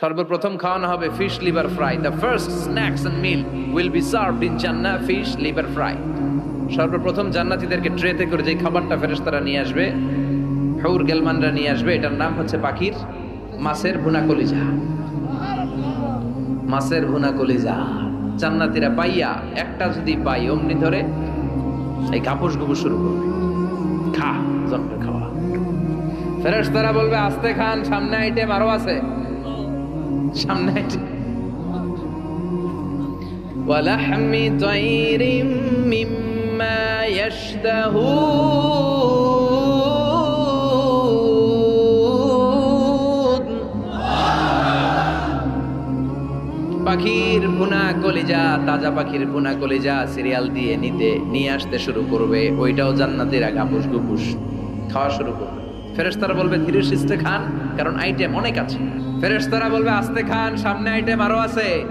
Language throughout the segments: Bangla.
সর্বপ্রথম খাওয়ানো হবে fish liver fry the first snacks and meal will be served in জান্না ফিশ লিভার ফ্রাই সর্বপ্রথম জান্নাতীদেরকে ট্রেতে করে যে খাবারটা ফেরেস তারা নিয়ে আসবে, হৌর গেলমানরা নিয়ে আসবে, এটার নাম হচ্ছে পাখির মাছের ভুনা কলিজা। মাছের ভুনা কলিজা। জান্নাতীরা পাইয়া একটা যদি পাই অমনি ধরে এই কাপুস গুপুস শুরু করবে। খা জন্মে খাওয়া। ফেরেশতারা বলবে, আস্তে খান, সামনে আইটেম আরও আছে। সামনে আইটেম ولحم طير مما يشتهون পাখির ভুনা কলিজা তাজা পাখির ভুনা কলিজা সিরিয়াল দিয়ে নিতে নিয়ে আসতে শুরু করবে ওইটাও জান্নাতিরা গাপুস গুপুস খাওয়া শুরু করবে ফেরেশতারা বলবে ধীরে সুস্থে খান কারণ আইটেম অনেক আছে। ফেরেশতারা বলবে আস্তে খান সামনে আইটেম আরও আছে।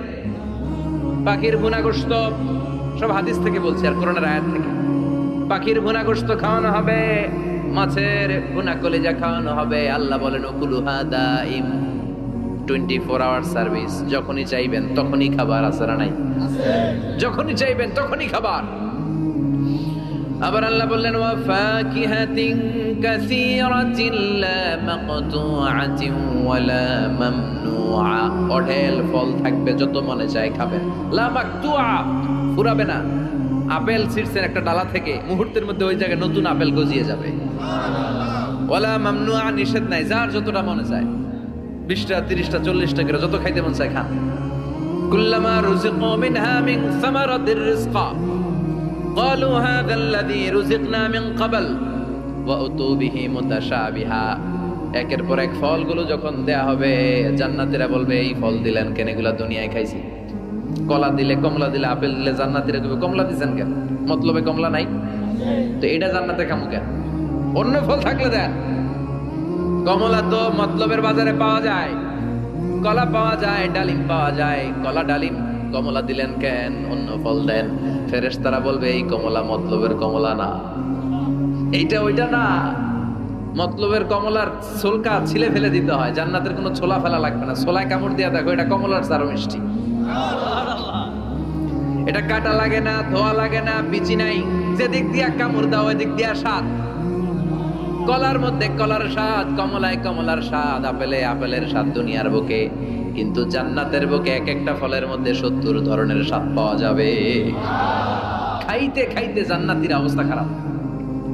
পাখির ভুনা গোস্ত সব হাদিস থেকে বলছি আর করোনার আয়াত থেকে। পাখির ভুনা গোস্ত খাওয়ানো হবে মাছের ভুনা কলেজা খাওয়ানো হবে। আল্লাহ বলেন ওকুলুহা দাইম টোয়েন্টি ফোর আওয়ার সার্ভিস যখনই চাইবেন তখনই খাবার আসারা নাই? যখনই চাইবেন তখনই খাবার। আবার আল্লাহ বললেন, ওয়া ফাকিহাতিন কাসীরাতিন লা মাকতুআতিন ওয়ালা মামনুআ। অঢেল ফল থাকবে, যত মনে চায় খাবেন লা মাকতুআ, ফুরাবে না। আপেল ছিঁড়ছেন একটা ডালা থেকে, মুহূর্তের মধ্যে ওই জায়গায় নতুন আপেল গজিয়ে যাবে। ওয়ালা মামনুআ, নিষেধ নাই, যার যতটা মনে চায়। বিশটা, তিরিশটা, চল্লিশটা করে যত খাইতে মন চায় খান। কুল্লামা রুজিকু মিনহা মিন সামারাতির রিজকা। قالوا هذا الذي رزقنا من قبل وأتوا به متشابها একের পর এক ফলগুলো যখন দেয়া হবে জান্নাতীরা বলবে এই ফল দিলেন কেন এগুলা দুনিয়ায় খাইছি কলা দিলে কমলা দিলে আপেল দিলে জান্নাতীরা কবে কমলা দিছেন কেন মতলবে কমলা নাই তো এটা জান্নাতে খামু কেন অন্য ফল থাকলে দেন কমলা তো মতলবের বাজারে পাওয়া যায় কলা পাওয়া যায় ডালিম পাওয়া যায় কলা ডালিম কমলা দিলেন কেন? অন্য ফল দেন। ফেরেশতারা বলবে, এই কমলা মতলবের কমলা না। এইটা ওইটা না। মতলবের কমলার ছোলকা ছিলে ফেলে দিতে হয়। জান্নাতের কোনো ছোলা ফেলা লাগবে না। ছোলায় কামড় দিয়া দেখো, এটা কমলার চারো মিষ্টি। এটা কাটা লাগে না, ধোয়া লাগে না, বিচি নাই। যে দিক দিয়া কামড় দাও, ওই দিক দিয়া স্বাদ। কলার মধ্যে কলার স্বাদ, কমলায় কমলার স্বাদ, আপেলে আপেলের স্বাদ দুনিয়ার বুকে। কিন্তু জান্নাতের বুকে এক একটা ফলের মধ্যে সত্তর ধরনের স্বাদ পাওয়া যাবে। খাইতে খাইতে জান্নাতির অবস্থা খারাপ।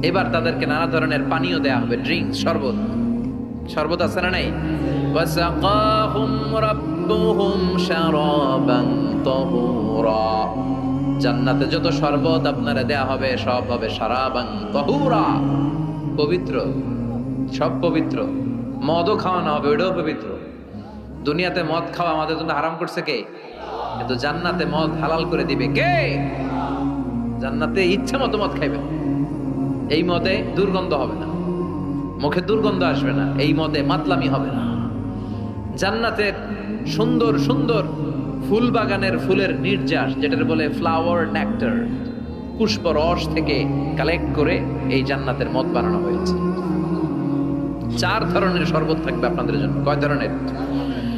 এবার তাদেরকে নানা ধরনের পানীয় দেয়া হবে ড্রিঙ্ক শরবত। শরবত আছে না নাই? জান্নাতে যত শরবত আপনারা দেয়া হবে, সব হবে শারাবান তাহুরা। পবিত্র, সব পবিত্র। মদও খাওয়ানো হবে, ওটাও পবিত্র। দুনিয়াতে মদ খাওয়া আমাদের জন্য হারাম করছে কে? কিন্তু জান্নাতে মদ হালাল করে দিবে কে? জান্নাতে ইচ্ছা মতো মদ খাইবে। এই মদে দুর্গন্ধ হবে না। মুখে দুর্গন্ধ আসবে না। এই মদে মাতলামি হবে না। জান্নাতের সুন্দর সুন্দর ফুল বাগানের ফুলের নির্যাস, যেটার বলে ফ্লাওয়ার নেক্টার পুষ্প রস থেকে কালেক্ট করে এই জান্নাতের মদ বানানো হয়েছে। চার ধরনের শরবত থাকবে আপনাদের জন্য। কয় ধরনের?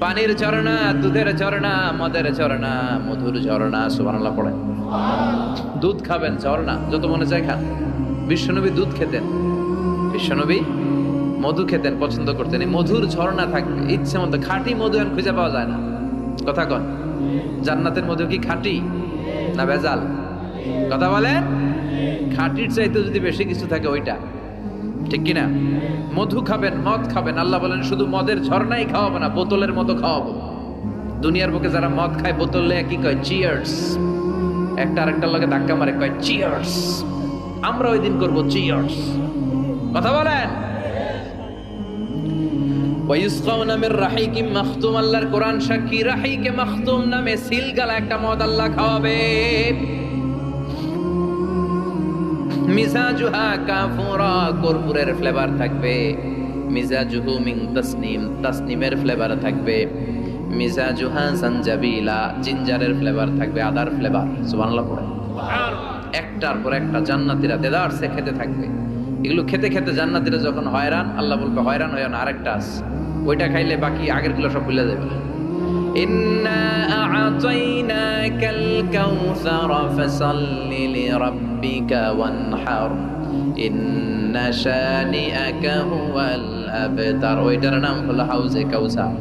পানির ঝর্ণা, দুধের ঝর্ণা, মদের ঝর্ণা, মধুর ঝর্ণা, সুবহানাল্লাহ পড়ে দুধ খাবেন, ঝর্ণা, যত মনে চায় খান। বিশ্বনবী দুধ খেতেন। বিশ্বনবী মধু খেতেন, পছন্দ করতেন। এই মধুর ঝর্ণা থাকবে, ইচ্ছে মতো খাঁটি মধু এখন খুঁজে পাওয়া যায় না। কথা কন, জান্নাতের মধু কি খাঁটি না ভেজাল? কথা বলেন? খাঁটির চাইতে যদি বেশি কিছু থাকে ওইটা। ঠিক কিনা? মধু খাবেন, মদ খাবেন, আল্লাহ বলেন, শুধু মদের ঝর্ণাই খাওয়াবো না, বোতলের মতো খাওয়াবো। দুনিয়ার বুকে যারা মদ খায়, বোতলে কি কয়? চিয়ার্স একটা আরেকটার লগে ধাক্কা মারে, কয় চিয়ার্স আমরা ওই দিন করব চিয়ার্স কথা বলেন? কোরআন সাক্ষী, রাহিকে মাখতুম নামে সিলগালা একটা মদ আল্লাহ খাওয়াবে। মিজাজুহা কাফুরা কর্পূরের ফ্লেভার থাকবে। মিজাজুহু মিং তাসনিম, তাসনিমের ফ্লেভার থাকবে। মিজাজুহা সঞ্জাবিলা জিঞ্জারের ফ্লেভার থাকবে, আদার ফ্লেভার সুবহানাল্লাহ পড়ে। একটার পর একটা জান্নাতীরা দেদার সে খেতে থাকবে। এগুলো খেতে খেতে জান্নাতীরা যখন হয়রান, আল্লাহ বলবে হয়রান হয়ে আরেকটা আস ওইটা খাইলে বাকি আগেরগুলো সব ভুলে যাবে ইন্না আ'তাইনাকাল কাউসারা, ফাসাল্লি লিরাব্বিক রাব্বিকা ওয়ানহার ইন্না শানিআকা হুয়াল আবতার ওইটার নাম হলো হাউজে কাউসার।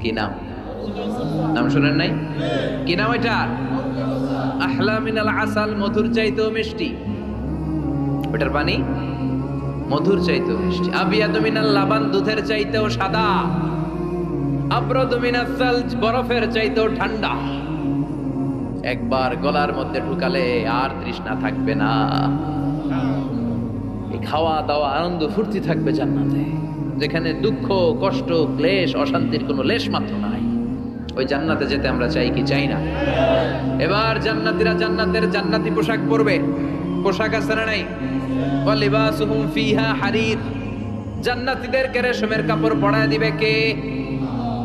কি নাম? নাম শুনেন নাই? কি নাম এটা আহলা মিনাল আসাল, মধুর চাইতেও মিষ্টি। ওটার পানি? মধুর চাইতেও মিষ্টি। আবিয়াদু মিনাল লাবান, দুধের চাইতেও সাদা। আব্রদু মিনাল সালজ, বরফের চাইতেও ঠান্ডা। একবার গলার মধ্যে ঢুকালে আর তৃষ্ণা থাকবে না। খাওয়া দাওয়া, আনন্দ, ফুর্তি থাকবে জান্নাতে, যেখানে দুঃখ, কষ্ট, ক্লেশ, অশান্তির কোনো লেশ মাত্র নাই। ওই জান্নাতে যেতে আমরা চাই কি? চাই না। এবার জান্নাতীরা জান্নাতের জান্নাতি পোশাক পরবে। পোশাক আছে না নাই? ওয়ালিবাসুহুম ফিহা হারির। জান্নাতীদেরকে রেশমের কাপড় পরায় দিবে কে?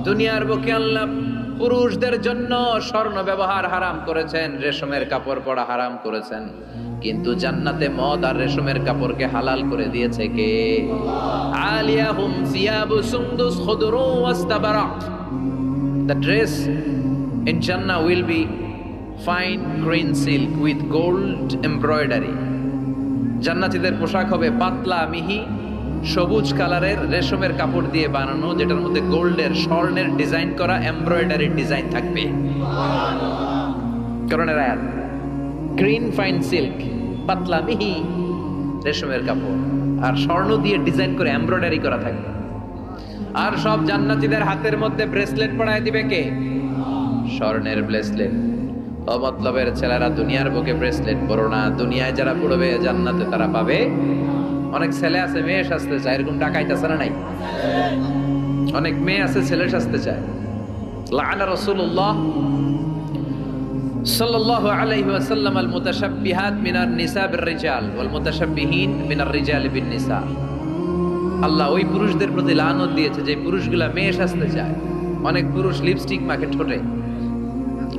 দুনিয়ার বুকে আল্লাহ পুরুষদের জন্য স্বর্ণ ব্যবহার হারাম করেছেন, রেশমের কাপড় পরা হারাম করেছেন। কিন্তু জান্নাতে মদ আর রেশমের কাপড়কে হালাল করে দিয়েছে কে? আলিয়া আলিয়াহুম সিয়াবু সুন্দুস খুদরু ওয়াস্তাবারাক। The dress in Jannah will be fine green silk with gold embroidery. জান্নাতীদের পোশাক হবে পাতলা, মিহি সবুজ কালারের রেশমের কাপড় দিয়ে বানানো, যেটার মধ্যে গোল্ডের স্বর্ণের ডিজাইন করা এমব্রয়ডারি ডিজাইন থাকবে। কারণ এরা গ্রিন ফাইন সিল্ক, পাতলা মিহি রেশমের কাপড়, আর স্বর্ণ দিয়ে ডিজাইন করে এমব্রয়ডারি করা থাকবে। আর সব জান্নাতীদের হাতের মধ্যে ব্রেসলেট পরায় দিবে কে? স্বর্ণের ব্রেসলেট। অমতলবের ছেলেরা দুনিয়ার বুকে ব্রেসলেট পরো না। দুনিয়ায় যারা পড়বে জান্নাতে তারা পাবে অনেক ছেলে আছে, মেয়ে সাজতে চায়, এরকম টাকাইতেছে না নাই? অনেক মেয়ে আছে, ছেলে সাজতে চায়। নিসা আল্লাহ ওই পুরুষদের প্রতি দিয়েছে যে মেয়ে সাজতে চায়। অনেক পুরুষ লিপস্টিক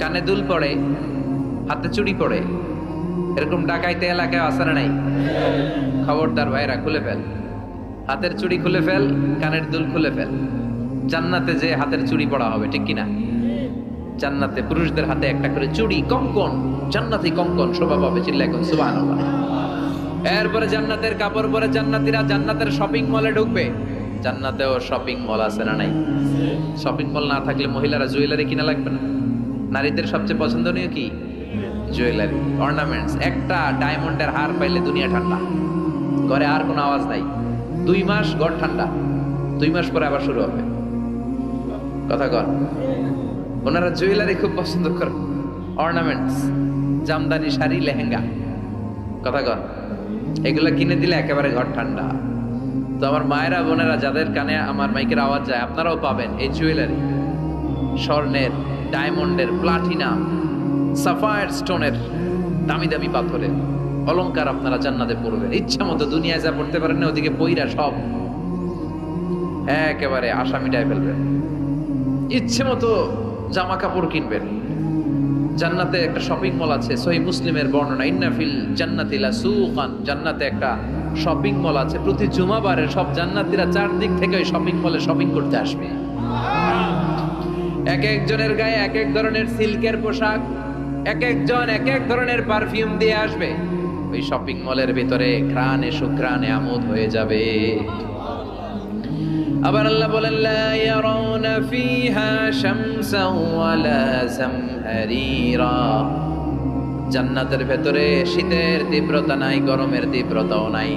কানে দুল পড়ে, হাতে চুড়ি পড়ে। এরকম ডাকাইতে এলাকায় আসার নাই। খবরদার ভাইরা খুলে ফেল। হাতের চুড়ি খুলে ফেল, কানের দুল খুলে ফেল। জান্নাতে যে হাতের চুড়ি পড়া হবে, ঠিক কিনা? জান্নাতে পুরুষদের হাতে একটা করে চুড়ি, কঙ্কন। জান্নাতি কঙ্কন শোভা পাবে চিল্লাই কোন, সুবহানাল্লাহ। এরপরে জান্নাতের কাপড় পরে জান্নাতীরা জান্নাতের শপিং মলে ঢুকবে। জান্নাতেও শপিং মল আছে না নাই? শপিং মল না থাকলে মহিলারা জুয়েলারি কিনা লাগবে না। নারীদের সবচেয়ে পছন্দনীয় কি? জুয়েলারি অর্নামেন্টস একটা ডায়মন্ডের হার পাইলে দুনিয়া ঠান্ডা। ঘরে আর কোনো আওয়াজ নাই। দুই মাস ঘর ঠান্ডা। দুই মাস পরে আবার শুরু হবে। কথা কর ওনারা জুয়েলারি খুব পছন্দ করে অর্নামেন্টস জামদানি শাড়ি, লেহেঙ্গা। কথা কর এগুলো কিনে দিলে একেবারে ঘর ঠান্ডা। তো আমার মায়েরা, বোনেরা যাদের কানে আমার মাইকের আওয়াজ যায়, আপনারাও পাবেন এই জুয়েলারি। স্বর্ণের ডায়মন্ডের প্লাটিনাম সাফায়ার স্টোনের দামি দামি পাথরের অলঙ্কার আপনারা জান্নাতে পড়বেন। ইচ্ছা মতো দুনিয়ায় যা পড়তে পারেন না, ওদিকে বইরা সব একেবারে আশা মিটায় ফেলবেন ইচ্ছে মতো জামা কাপড় কিনবেন। জান্নাতে একটা শপিং মল আছে, সহি মুসলিমের বর্ণনা ইন্নাফিল জান্নাতিলা সুকান জান্নাতে একটা শপিং মল আছে। প্রতি জুমাবারে সব জান্নাতিরা চারদিক থেকে ওই শপিং মলে শপিং করতে আসবে। এক একজনের গায়ে এক এক ধরনের সিল্কের পোশাক এক একজন এক এক ধরনের পারফিউম দিয়ে আসবে। ওই শপিং মলের ভিতরে ঘ্রাণে সুঘ্রাণে আমোদ হয়ে যাবে। আবার আল্লাহ বলেন, লা ইয়ারাউনা ফিহা শামসান ওয়ালা জামহারিরা। জান্নাতের ভেতরে শীতের তীব্রতা নাই, গরমের তীব্রতাও নাই।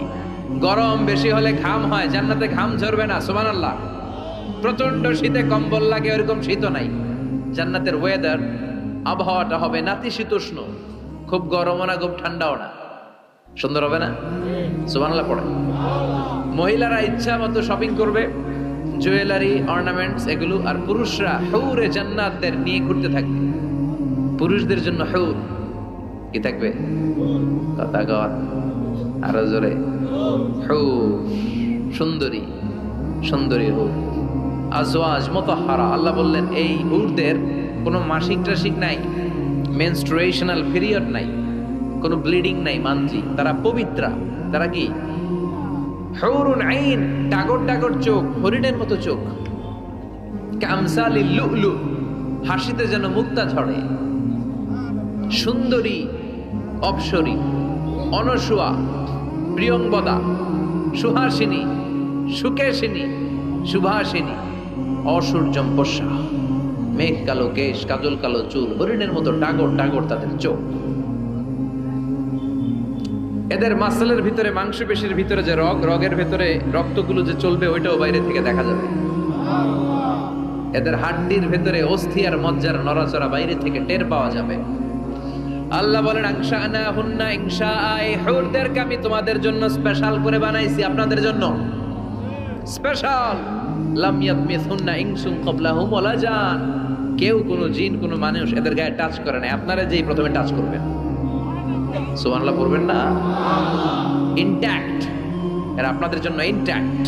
গরম বেশি হলে ঘাম হয়, জান্নাতে ঘাম ঝরবে না, সুবহানাল্লাহ। প্রচণ্ড শীতে কম্বল লাগে, ওরকম শীতও নাই। জান্নাতের ওয়েদার আবহাওয়াটা হবে নাতিশীতোষ্ণ। খুব গরমও না, খুব ঠান্ডাও না। সুন্দর হবে না? সুবহানাল্লাহ, পড়ে। মহিলারা ইচ্ছা মতো শপিং করবে। জুয়েলারি অর্নামেন্টস এগুলো, আর পুরুষরা হৌরে জান্নাতদের নিয়ে ঘুরতে থাকবে। পুরুষদের জন্য হৌর কি থাকবে? কথা কর আরও জোরে। হৌর, সুন্দরী সুন্দরী হৌর। আজওয়াজ, মতহারা, আল্লাহ বললেন, এই হুরদের কোনো মাসিক টাসিক নাই মেনস্ট্রুয়েশনাল পিরিয়ড নাই, কোনো ব্লিডিং নাই মান্থলি তারা পবিত্রা, তারা কি? হৌরুন আইন, ডাগর ডাগর চোখ, হরিণের মতো চোখ। কামসালি লুলু, হাসিতে যেন মুক্তা ঝরে। সুন্দরী, অপসরী, অনসুয়া প্রিয়ংবদা সুহাসিনী, সুকেশিনী, সুভাসিনী অসূর্যম পশা মেঘ কালো, কেশ কাজল কালো, চুল হরিণের মতো ডাগর ডাগর তাদের চোখ। এদের মাসলের ভিতরে, মাংসপেশির ভিতরে যে রগ, রগের ভিতরে রক্তগুলো যে চলবে, ওইটাও বাইরে থেকে দেখা যাবে। এদের হাড্ডির ভেতরে অস্থি আর মজ্জার নড়াচড়া বাইরে থেকে টের পাওয়া যাবে। আল্লাহ বলেন আংশা আনা হুন্না ইংশা আই হুরদেরকে আমি তোমাদের জন্য স্পেশাল করে বানাইছি, আপনাদের জন্য। স্পেশাল কেউ কোনো জিন, কোনো মানুষ এদের গায়ে টাচ করে না আপনারা যেই প্রথমে টাচ করবেন। না? আপনাদের জন্য ইনট্যাক্ট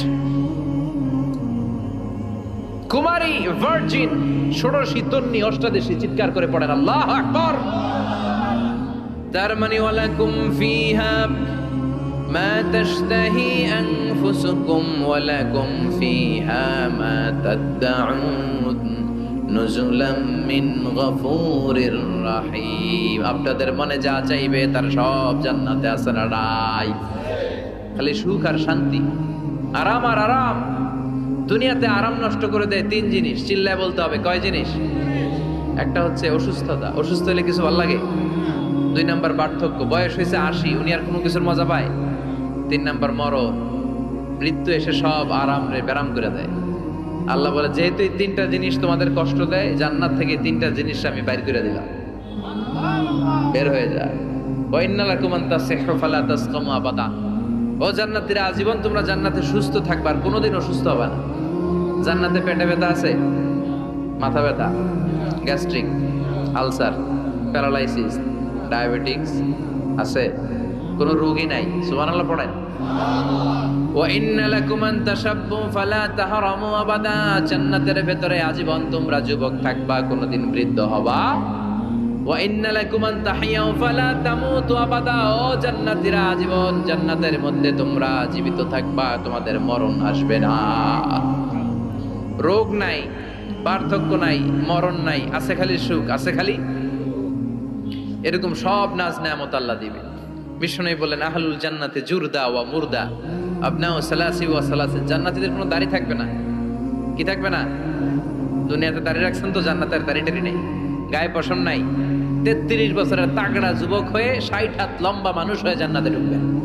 কুমারী ভার্জিন ষোড়শী তন্নি, অষ্টাদশী চিৎকার করে পড়েন। আল্লাহ আকবর। তার মানে ওয়ালাকুম ফিহা ما تشتهي أنفسكم ولكم فيها ما تدعون نزلا من غفور رحيم আপনাদের মনে যা চাইবে তার সব জান্নাতে আছে না নাই খালি সুখ আর শান্তি আরাম আর আরাম দুনিয়াতে আরাম নষ্ট করে দেয় তিন জিনিস চিল্লায় বলতে হবে কয় জিনিস একটা হচ্ছে অসুস্থতা অসুস্থ হলে কিছু ভালো লাগে দুই নাম্বার পার্থক্য বয়স হয়েছে আশি উনি আর কোনো কিছুর মজা পায় তিন নাম্বার মরণ, মৃত্যু এসে সব আরাম রে ব্যারাম করে দেয়। আল্লাহ বলে, যেহেতু এই তিনটা জিনিস তোমাদের কষ্ট দেয়, জান্নাত থেকে তিনটা জিনিস আমি বাইর করে দিলাম। বের হয়ে যায় ও আজীবন তোমরা জান্নাতে সুস্থ থাকবে, আর কোনোদিন অসুস্থ হবে না। জান্নাতে পেটে ব্যথা আছে? মাথা ব্যথা, গ্যাস্ট্রিক, আলসার, প্যারালাইসিস, ডায়াবেটিক্স আছে? কোনো রোগী নাই। সুবান পড়েন। জান্নাতের আজীবন তোমরা যুবক থাকবা, কোনোদিন বৃদ্ধ হবা। আজীবন জান্নাতের মধ্যে তোমরা জীবিত থাকবা, তোমাদের মরণ আসবে না। রোগ নাই, পার্থক্য নাই, মরণ নাই, আছে খালি সুখ, আছে খালি এরকম সব নাচ নেয় আল্লাহ দিবে বিষ্ণু বললেন, আহলুল জান্নাতে জুরদা ওয়া মুরদা। আপনাও সালাসি ওয়া সালাসি। জান্নাতীদের কোনো দাড়ি থাকবে না। কি থাকবে না? দুনিয়াতে দাড়ি রাখছেন তো, জান্নাতের দাড়ি টাড়ি নেই। গায়ে পশম নাই। তেত্রিশ বছরের তাগড়া যুবক হয়ে ষাট হাত লম্বা মানুষ হয়ে জান্নাতে ঢুকবেন।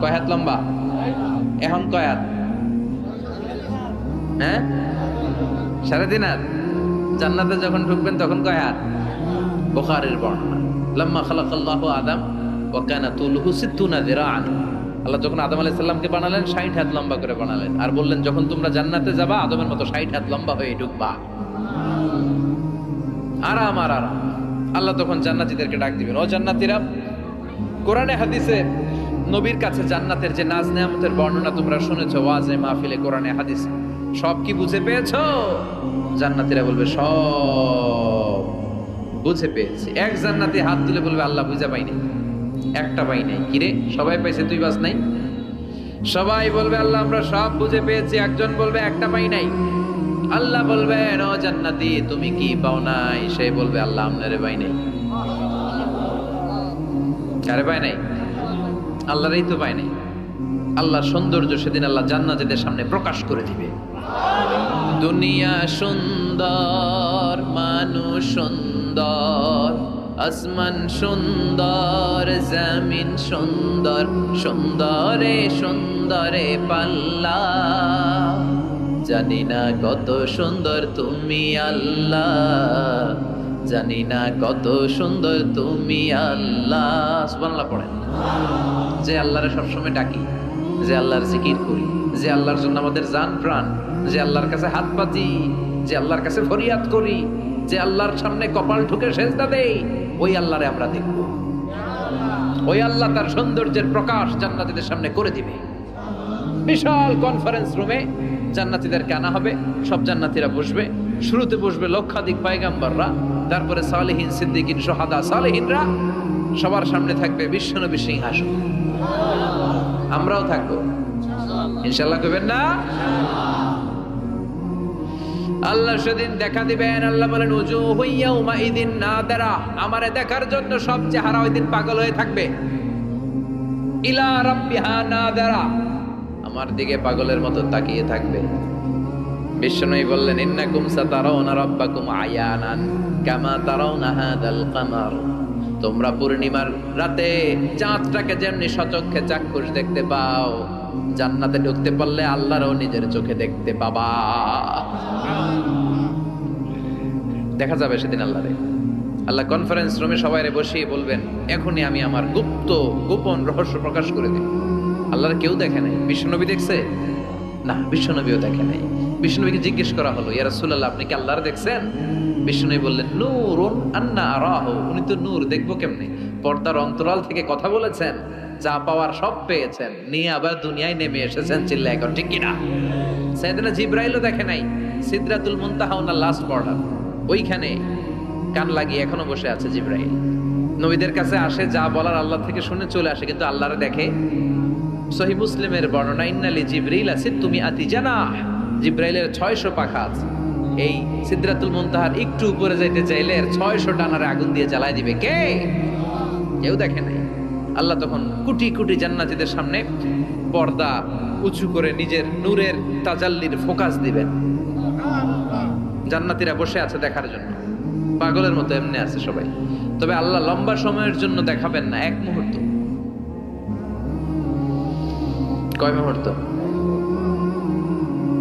কয় হাত লম্বা? এখন কয় হাত? হ্যাঁ? সাড়ে তিন হাত জান্নাতে যখন ঢুকবেন তখন কয় হাত? বোখারের বর্ণনা। লাম্মা খালাকাল্লাহ আদম আল্লাহ যখন আদম আলাইহিস সালামকে বানালেন 60 হাত লম্বা করে বানালেন। আর বললেন, যখন তোমরা জান্নাতে যাবা, আদমের মতো 60 হাত লম্বা হয়ে ঢুকবা। আরাম আর আরাম। আল্লাহ তখন জান্নাতীদেরকে ডাক দিবেন, ও জান্নাতীরা, কোরআনে, হাদিসে নবীর কাছে জান্নাতের যে নাজ নেয়ামতের বর্ণনা তোমরা শুনেছো ওয়াজে মাহফিলে, কোরআনে, হাদিসে, সব কি বুঝে পেয়েছ? জান্নাতীরা বলবে, সব বুঝে পেয়েছি। এক জান্নাতি হাত তুলে বলবে, আল্লাহ বুঝে পাই নাই একটা পাই নাই। কিরে সবাই পাইছে, তুই বাস নাই? সবাই বলবে, আল্লাহ, আমরা সব বুঝে পেয়েছি। একজন বলবে, একটা পাই নাই। আল্লাহ বলবেন ও জান্নাতি, তুমি কি পাও নাই? সে বলবে, আল্লাহ, আপনারে পাই নাই। আরে পাই নাই? আল্লাহরই তো পাই নাই। আল্লাহর সৌন্দর্য সেদিন আল্লাহ জান্নাতীদের সামনে প্রকাশ করে দিবে। দুনিয়া সুন্দর, মানুষ সুন্দর। আসমান সুন্দর, জমিন সুন্দর, সুন্দরে সুন্দরে পাল্লা। জানি না কত সুন্দর তুমি আল্লাহ। জানি না কত সুন্দর তুমি আল্লাহ। সুবহানাল্লাহ পড়েন। যে আল্লাহরে সবসময় ডাকি, যে আল্লাহর জিকির করি, যে আল্লাহর জন্য আমাদের জান প্রাণ, যে আল্লাহর কাছে হাত পাতি যে আল্লাহর কাছে ফরিয়াদ করি, যে আল্লাহর সামনে কপাল ঠুকে সেজদা দেই ওই আল্লাহরে আমরা দেখব। ওই আল্লাহ তার সৌন্দর্যের প্রকাশ জান্নাতীদের সামনে করে দিবে। বিশাল কনফারেন্স রুমে জান্নাতীদেরকে আনা হবে, সব জান্নাতীরা বসবে। শুরুতে বসবে লক্ষাধিক পায়গাম্বাররা, তারপরে সালেহীন সিদ্দিকিন, সোহাদা সালেহীনরা, সবার সামনে থাকবে বিশ্বনবী সিংহাসন। আমরাও থাকব। ইনশাল্লাহ কবেন না? আল্লাহ সেদিন দেখা দিবেন, আল্লাহ বলেন, উজু হইয়া উমা ইদিন না দেরা, আমারে দেখার জন্য সব চেহারা ওই দিন পাগল হয়ে থাকবে। ইলা রাব্বিহা না দেরা, আমার দিকে পাগলের মতো তাকিয়ে থাকবে। বিষ্ণুই বললেন, ইন্নাকুম সাতারাউনা রাব্বাকুম আয়ানান, কামা তারাউনা হাদাল কামার। তোমরা পূর্ণিমার রাতে চাঁদটাকে যেমনি সচক্ষে চাক্ষুষ দেখতে পাও জান্নাতে ঢুকতে পারলে আল্লাহরও নিজের চোখে দেখতে পাবা। দেখা যাবে সেদিন আল্লাহরে আল্লাহ কনফারেন্স রুমে সবাই বসিয়ে বলবেন, এখনই আমি আমার গুপ্ত, গোপন রহস্য প্রকাশ করে দিই আল্লাহর কেউ দেখে নাই। বিশ্বনবী দেখছে? না, বিশ্বনবীও দেখে নাই। বিষ্ণুনবীকে জিজ্ঞেস করা হলো, ইয়া রাসূলুল্লাহ, আপনি কি আল্লাহর দেখছেন? বিষ্ণুনবী বললেন, নূরুন আন্না আরাহু। উনি তো নূর, দেখব কেমনে? পর্দার অন্তরাল থেকে কথা বলেছেন, যা পাওয়ার সব পেয়েছেন। নিয়ে আবার দুনিয়ায় নেমে এসেছেন চিল্লা এখন, ঠিক কিনা? সাইয়েদনা জিব্রাইলও দেখে নাই, সিদরাতুল মুনতাহা ওনার লাস্ট বর্ডার ওইখানে কান লাগিয়ে এখনও বসে আছে জিব্রাইল। নবীদের কাছে আসে, যা বলার আল্লাহ থেকে শুনে চলে আসে, কিন্তু আল্লাহরে দেখে, সহি মুসলিমের বর্ণনা ইন্নালি জিব্রাইল আছে তুমি আতি জানা। জিব্রাইলের ছয়শো পাখা আছে। এই সিদ্রাতুল মুনতাহার একটু উপরে যাইতে চাইলে ছয়শো টানারে আগুন দিয়ে জ্বালাই দিবে। কে? কেউ দেখে নাই। আল্লাহ তখন কুটি কুটি জান্নাতীদের সামনে পর্দা উঁচু করে নিজের নূরের তাজাল্লির ফোকাস দিবেন। জান্নাতীরা বসে আছে দেখার জন্য। পাগলের মতো এমনি আছে সবাই। তবে আল্লাহ লম্বা সময়ের জন্য দেখাবেন না, এক মুহূর্ত। কয় মুহূর্ত?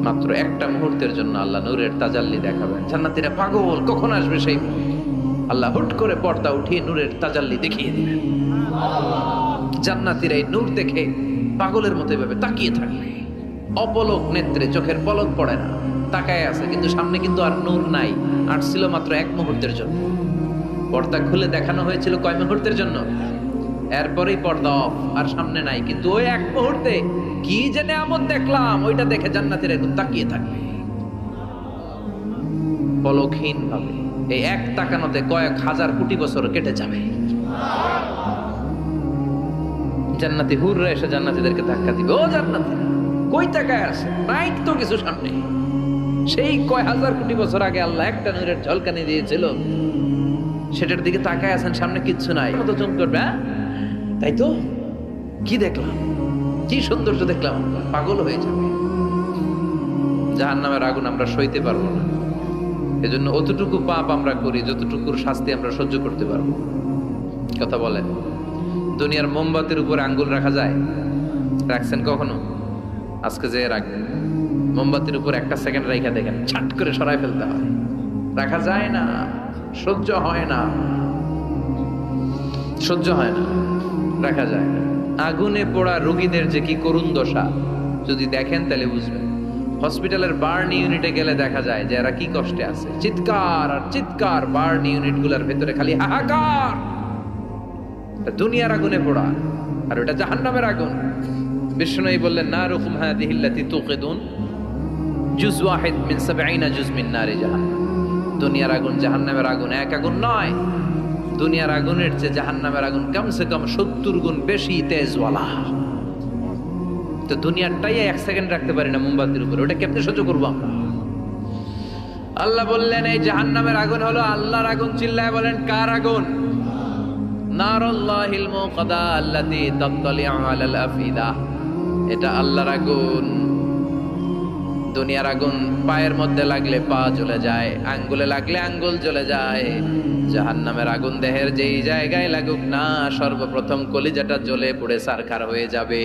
মাত্র একটা মুহূর্তের জন্য আল্লাহ নূরের তাজাল্লি দেখাবেন। জান্নাতীরা পাগল, কখন আসবে সেই মুহূর্ত? আল্লাহ হুট করে পর্দা উঠিয়ে নূরের তাজাল্লি দেখিয়ে দিবেন জান্নাতীরা এই নূর দেখে পাগলের মতো এভাবে তাকিয়ে থাকবে অপলক নেত্রে চোখের পলক পড়ে না। তাকায় আছে, কিন্তু সামনে কিন্তু আর নূর নাই আসছিল মাত্র এক মুহূর্তের জন্য। পর্দা খুলে দেখানো হয়েছিল কয় মুহূর্তের জন্য? এরপরেই পর্দা অফ, আর সামনে নাই, কিন্তু ওই এক মুহূর্তে কি জেনে আমদ দেখলাম, ওইটা দেখে জান্নাতের একটু তাকিয়ে থাকবে পলকহীন ভাবে এই এক তাকানোতে কয়েক হাজার কোটি বছর কেটে যাবে। জান্নাতি হুররা এসে জান্নাতিদেরকে ধাক্কা দিবে। ও জান্নাতি, কই টাকায় আছে? নাই তো কিছু সামনে। সেই কয় হাজার কোটি বছর আগে আল্লাহ একটা নূরের ঝলকানি দিয়েছিল। সেটার দিকে তাকায় আছেন, সামনে কিচ্ছু নাই। কত চুম করবে হ্যাঁ? তাই তো? কি দেখলাম? কি সৌন্দর্য দেখলাম পাগল হয়ে যাবে। জাহান নামের আগুন আমরা সইতে পারব না। এজন্য অতটুকু পাপ আমরা করি, যতটুকুর শাস্তি আমরা সহ্য করতে পারব। কথা বলেন দুনিয়ার মোমবাতির উপরে আঙ্গুল রাখা যায়? রাখছেন কখনো? আজকে যে রাখবেন মোমবাতির উপর একটা সেকেন্ড রেখা দেখেন ছাট করে সরাই ফেলতে হয়। রাখা যায় না, সহ্য হয় না। সহ্য হয় না, রাখা যায় না। আগুনে পোড়া রোগীদের যে কি করুণ দশা, যদি দেখেন তাহলে বুঝবেন। হসপিটালের বার্ন ইউনিটে গেলে দেখা যায় যে এরা কি কষ্টে আছে। চিৎকার আর চিৎকার বার্ন ইউনিটগুলার ভেতরে খালি হাহাকার। দুনিয়ার আগুনে পোড়া আর ওটা জাহান্নামের আগুন। বিষ্ণুই বললেন, না রুকুম হাদিহিল্লাতি তুকিদুন জুজ ওয়াহিদ মিন সাবঈনা জুজ মিন নারি জাহান্নাম। দুনিয়ার আগুন জাহান্নামের আগুন এক আগুন নয়। দুনিয়ার আগুনের চেয়ে জাহান্নামের আগুন কমসে কম সত্তর গুণ বেশি তেজওয়ালা। তো দুনিয়ারটাই এক সেকেন্ড রাখতে পারি না মোমবাতির উপরে। ওটা কেমনে সহ্য করব আমরা। আল্লাহ বললেন, এই জাহান্নামের আগুন হলো আল্লাহর আগুন। চিল্লায় বলেন, কার আগুন? এটা আল্লাহর আগুন। দুনিয়ার আগুন পায়ের মধ্যে লাগলে পা জ্বলে যায়, আঙ্গুলে লাগলে আঙ্গুল জ্বলে যায়। জাহান্নামের আগুন দেহের যেই জায়গায় লাগুক না, সর্বপ্রথম কলিজাটা জ্বলে পুড়ে সারখার হয়ে যাবে।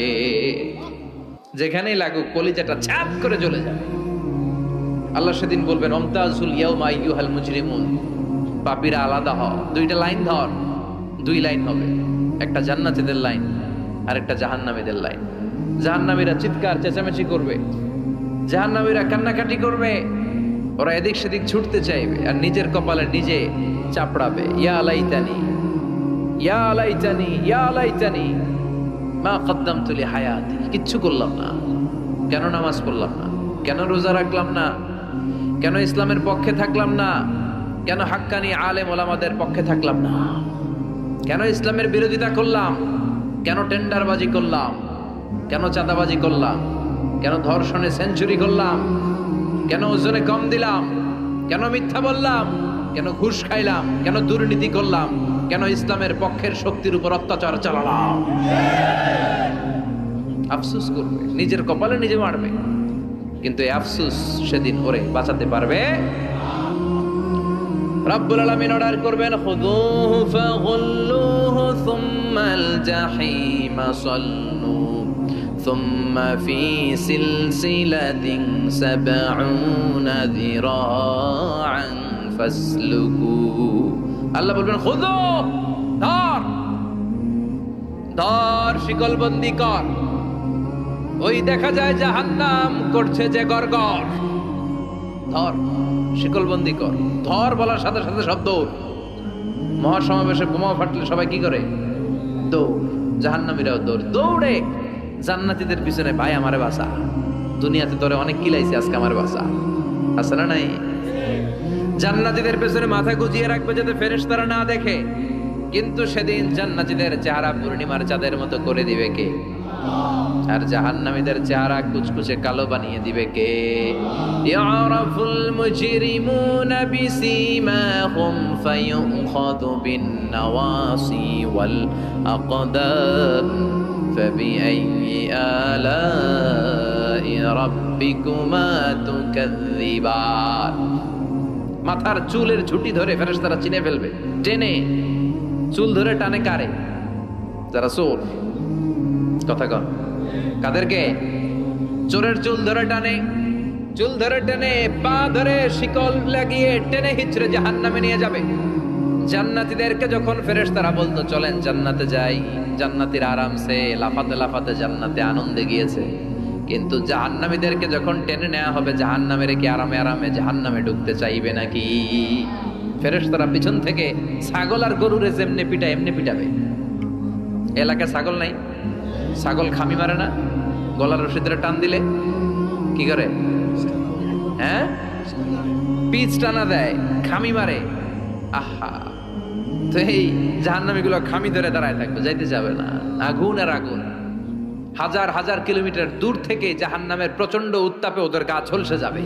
যেখানেই লাগুক, কলিজাটা ছাপ করে চলে যাবে। আল্লাহ সেদিন বলবেন, অমতাজুল ইয়াউমা আইয়ুহাল মুজরিমুন। পাপীরা আলাদা হ দুইটা লাইন ধর। দুই লাইন হবে। একটা জান্নাতীদের লাইন আর একটা জাহান্নামীদের লাইন। জাহান্নামীরা চিৎকার, চেঁচামেচি করবে। জাহান্নামীরা কান্নাকাটি করবে। ওরা এদিক সেদিক ছুটতে চাইবে আর নিজের কপালে নিজে চাপড়াবে। ইয়া লাইতানি ইয়া লাইতানি ইয়া লাইতানি। মা কদ্দাম তুলি হায়াতি কিচ্ছু করলাম না। কেন নামাজ পড়লাম না? কেন রোজা রাখলাম না? কেন ইসলামের পক্ষে থাকলাম না? কেন হাক্কানি আলেম ওলামাদের পক্ষে থাকলাম না? কেন ইসলামের বিরোধিতা করলাম? কেন টেন্ডারবাজি করলাম? কেন চাঁদাবাজি করলাম? কেন ধর্ষণে সেঞ্চুরি করলাম? কেন ওজনে কম দিলাম? কেন মিথ্যা বললাম? কেন ঘুষ খাইলাম? কেন দুর্নীতি করলাম? কেন ইসলামের পক্ষের শক্তির উপর অত্যাচার চালালাম? আফসুস করবে, নিজের কপালে নিজে মারবে। কিন্তু এই আফসুস সেদিন ওরে বাঁচাতে পারবে? রাব্বুল আলামিন অর্ডার করবেন, খুদুহু ফাগুল্লুহু সুম্মাল জাহিম সাল্লু, সুম্মা ফি সিলসিলাতিন সাবউনা যিরাআন ফাসলুকু। আল্লাহ বলবেন, খুদু, ধর ধর, শিকলবন্দি কর। ওই দেখা যায় জাহান্নাম করছে যে গরগর ধর, শিকলবন্দি কর। ধর বলার সাথে সাথে সব শব্দ মহাসমাবেশে বোমা ফাটলে সবাই কি করে? দৌড়। জাহান্নামীরাও দৌড়। দৌড়ে! জান্নাতীদের পিছনে ভাই আমারে বাসা দুনিয়াতে তোরে অনেক কিলাইছে, আজকে আমার বাসা আছে নাই? জান্নাতীদের পেছনে মাথা গুজিয়ে রাখবে যাতে ফেরেশতারা না দেখে কিন্তু সেদিন জান্নাতীদের চেহারা পূর্ণিমার চাঁদের মতো করে দিবে কে আর জাহান্নামীদের চেহারা কুচকুচে কালো বানিয়ে দিবে কে ইয়ারাফুল মুজরিমুনা বিসীমাহুম ফায়ুখাযু বিন নাওয়াসি ওয়াল আকদাম فبأي آلاء ربكما تكذبان মাথার চুলের ঝুটি ধরে ফেরেশতারা চিনে ফেলবে। টেনে, চুল ধরে টানে কারে? যারা চোর। কথা কন। কাদেরকে? চোরের চুল ধরে টানে, চুল ধরে টেনে, পা ধরে শিকল লাগিয়ে টেনে হিচড়ে জাহান্নামে নিয়ে যাবে। জান্নাতীদেরকে যখন ফেরেশতারা বলতো, চলেন জান্নাতে যাই। জান্নাতীর আরামসে লাফাতে লাফাতে জান্নাতে আনন্দে গিয়েছে। কিন্তু জাহান্নামীদেরকে যখন টেনে নেওয়া হবে, জাহান্নামের কি আরামে আরামে জাহান্নামে ঢুকতে চাইবে নাকি? ফেরেশতারা পিছন থেকে ছাগল আর গরুরে যেমনি পিটা এমনি পিটাবে। এলাকায় ছাগল নাই। ছাগল খামি মারে না। গলার রশিদের টান দিলে কি করে? হ্যাঁ? পিচ টানা দেয়, খামি মারে। আহা! তো এই জাহান্নামীগুলো খামি ধরে দাঁড়ায় থাকবে, যাইতে যাবে না। আগুন আর আগুন। হাজার হাজার কিলোমিটার দূর থেকে জাহান্নামের প্রচণ্ড উত্তাপে ওদের গা ঝলসে যাবে।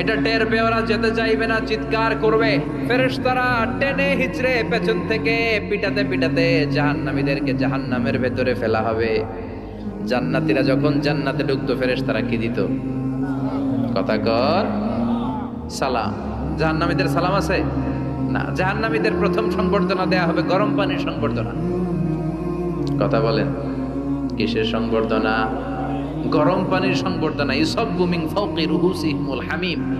এটা টের পেয়ে যেতে চাইবে না, চিৎকার করবে। ফেরেশতারা টেনে হিচড়ে পেছন থেকে পিটাতে পিটাতে জাহান্নামীদেরকে জাহান্নামের ভেতরে ফেলা হবে। জান্নাতীরা যখন জান্নাতে ঢুকতো, ফেরেশতারা কি দিত? কথা কর। সালাম। জাহান্নামীদের সালাম আছে? না, জাহান্নামীদের প্রথম সংবর্ধনা দেয়া হবে গরম পানির সংবর্ধনা। কথা বলেন। কিসের সংবর্ধনা? গরম পানির সংবর্ধনা। ইসব গুমিং ফৌকি রুহুসিহিমুল হামিম।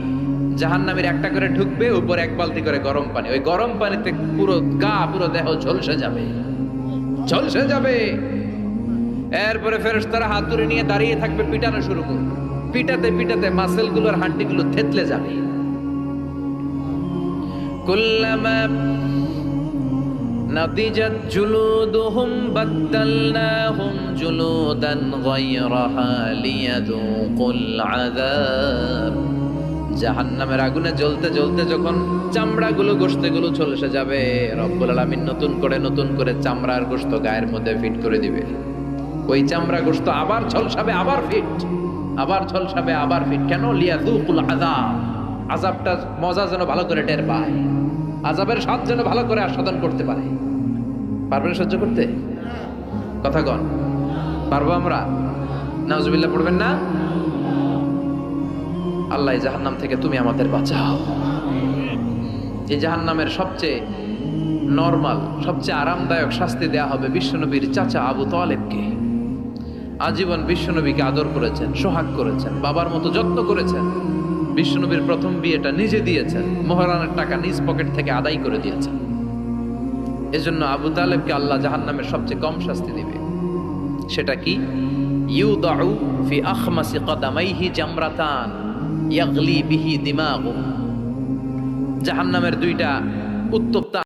জাহান্নামীর একটা করে ঢুকবে, উপর এক বালতি করে গরম পানি। ওই গরম পানিতে পুরো গা, পুরো দেহ ঝলসে যাবে। ঝলসে যাবে। এরপরে ফেরেশতারা হাত ধরে নিয়ে দাঁড়িয়ে থাকবে পিটানো শুরু করবে। পিটাতে পিটাতে মাসেলগুলোর মাসেলগুলোর হাড্ডিগুলো থেতলে যাবে। কুল্লামা نضجت جلودهم بدلناهم جلودا غيرها ليذوقوا العذاب জাহান্নামের আগুনে জ্বলতে জ্বলতে যখন চামড়াগুলো গোশতেগুলো চলে যাবে রব্বুল আলামিন নতুন করে নতুন করে চামড়ার গোশত গায়ের মধ্যে ফিট করে দিবে ওই চামড়া গোশত আবার ঝলসাবে আবার ফিট আবার ঝলসাবে আবার ফিট কেন লিয়াযুকুল আযাব আযাবটা মজা যেন ভালো করে টের পায় আজাবের স্বাদ যেন ভালো করে আস্বাদন করতে পারে। পারবেন সহ্য করতে? কথা কন। পারব আমরা? নাউজুবিল্লাহ, পড়বেন না? আল্লাহ জাহান্নাম থেকে তুমি আমাদের বাঁচাও। এই জাহান্নামের সবচেয়ে নর্মাল, সবচেয়ে আরামদায়ক শাস্তি দেয়া হবে বিশ্বনবীর চাচা আবু তালেবকে। আজীবন বিশ্বনবীকে আদর করেছেন, সোহাগ করেছেন, বাবার মতো যত্ন করেছেন। বিষ্ণুনবীর প্রথম বিয়েটা নিজে দিয়েছেন। মহারানার টাকা নিজ পকেট থেকে আদায় করে দিয়েছেন। এজন্য আবু তালেবকে আল্লাহ জাহান নামে সবচেয়ে কম শাস্তি দিবে। সেটা কি? ইউ দাউ ফি আখমাসি কদামাইহি জামরাতান ইয়াগলি বিহি দিমাগু। জাহান্নামের দুইটা উত্তপ্ত